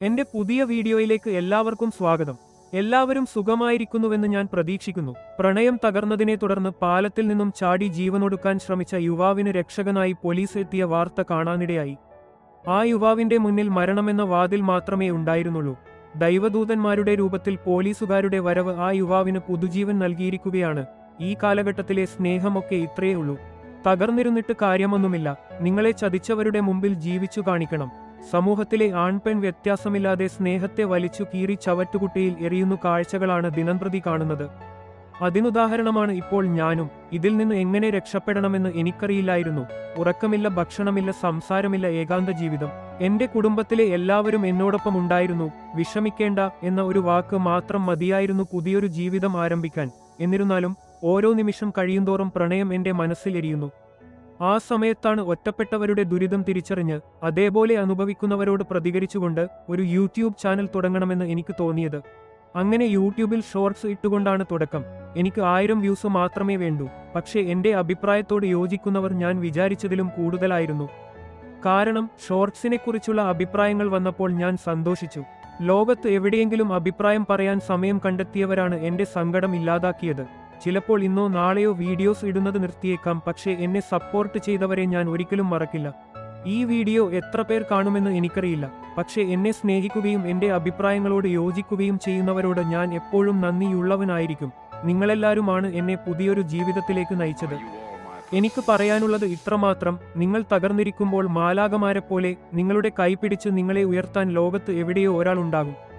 എന്റെ പുതിയ വീഡിയോയിലേക്ക് എല്ലാവർക്കും സ്വാഗതം. എല്ലാവരും സുഖമായിരിക്കുന്നുവെന്ന് ഞാൻ പ്രതീക്ഷിക്കുന്നു. പ്രണയം തകർന്നതിനെ തുടർന്ന് പാലത്തിൽ നിന്നും ചാടി ജീവനൊടുക്കാൻ ശ്രമിച്ച യുവാവിന് രക്ഷകനായി പോലീസ് എത്തിയ വാർത്ത കാണാനിടയായി. ആ യുവാവിന്റെ മുന്നിൽ മരണമെന്ന വാതിൽ മാത്രമേ ഉണ്ടായിരുന്നുള്ളൂ. ദൈവദൂതന്മാരുടെ രൂപത്തിൽ പോലീസുകാരുടെ വരവ് ആ യുവാവിന് പുതുജീവൻ നൽകിയിരിക്കുകയാണ്. ഈ കാലഘട്ടത്തിലെ സ്നേഹമൊക്കെ ഇത്രയേ ഉള്ളൂ. തകർന്നിരുന്നിട്ട് കാര്യമൊന്നുമില്ല. നിങ്ങളെ ചതിച്ചവരുടെ മുമ്പിൽ ജീവിച്ചു കാണിക്കണം. സമൂഹത്തിലെ ആൺപെൺ വ്യത്യാസമില്ലാതെ സ്നേഹത്തെ വലിച്ചു കീറി ചവറ്റുകുട്ടിയിൽ എറിയുന്നു കാഴ്ചകളാണ് ദിനംപ്രതി കാണുന്നത്. അതിനുദാഹരണമാണ് ഇപ്പോൾ ഞാനും. ഇതിൽ നിന്ന് എങ്ങനെ രക്ഷപ്പെടണമെന്ന് എനിക്കറിയില്ലായിരുന്നു. ഉറക്കമില്ല ഭക്ഷണമില്ല സംസാരമില്ല ഏകാന്ത ജീവിതം. എന്റെ കുടുംബത്തിലെ എല്ലാവരും എന്നോടൊപ്പം ഉണ്ടായിരുന്നു. വിഷമിക്കേണ്ട എന്ന ഒരു വാക്ക് മാത്രം മതിയായിരുന്നു പുതിയൊരു ജീവിതം ആരംഭിക്കാൻ. എന്നിരുന്നാലും ഓരോ നിമിഷം കഴിയുന്തോറും പ്രണയം എന്റെ മനസ്സിൽ എരിയുന്നു. ആ സമയത്താണ് ഒറ്റപ്പെട്ടവരുടെ ദുരിതം തിരിച്ചറിഞ്ഞ് അതേപോലെ അനുഭവിക്കുന്നവരോട് പ്രതികരിച്ചുകൊണ്ട് ഒരു യൂട്യൂബ് ചാനൽ തുടങ്ങണമെന്ന് എനിക്ക് തോന്നിയത്. അങ്ങനെ യൂട്യൂബിൽ ഷോർട്സ് ഇട്ടുകൊണ്ടാണ് തുടക്കം. എനിക്ക് ആയിരം വ്യൂസ് മാത്രമേ വേണ്ടൂ. പക്ഷേ എന്റെ അഭിപ്രായത്തോട് യോജിക്കുന്നവർ ഞാൻ വിചാരിച്ചതിലും കൂടുതലായിരുന്നു. കാരണം ഷോർട്സിനെക്കുറിച്ചുള്ള അഭിപ്രായങ്ങൾ വന്നപ്പോൾ ഞാൻ സന്തോഷിച്ചു. ലോകത്ത് എവിടെയെങ്കിലും അഭിപ്രായം പറയാൻ സമയം കണ്ടെത്തിയവരാണ് എന്റെ സങ്കടം ഇല്ലാതാക്കിയത്. ചിലപ്പോൾ ഇന്നോ നാളെയോ വീഡിയോസ് ഇടുന്നത് നിർത്തിയേക്കാം പക്ഷേ എന്നെ സപ്പോർട്ട് ചെയ്തവരെ ഞാൻ ഒരിക്കലും മറക്കില്ല. ഈ വീഡിയോ എത്ര പേർ കാണുമെന്ന് എനിക്കറിയില്ല പക്ഷേ എന്നെ സ്നേഹിക്കുകയും എന്റെ അഭിപ്രായങ്ങളോട് യോജിക്കുകയും ചെയ്യുന്നവരോട് ഞാൻ എപ്പോഴും നന്ദിയുള്ളവനായിരിക്കും. നിങ്ങളെല്ലാവരുമാണ് എന്നെ പുതിയൊരു ജീവിതത്തിലേക്ക് നയിച്ചത്. എനിക്ക് പറയാനുള്ളത് ഇത്രമാത്രം നിങ്ങൾ തകർന്നിരിക്കുമ്പോൾ മാലാകമാരെപ്പോലെ നിങ്ങളുടെ കൈപിടിച്ച് നിങ്ങളെ ഉയർത്താൻ ലോകത്ത് എവിടെയോ ഒരാൾ ഉണ്ടാകും.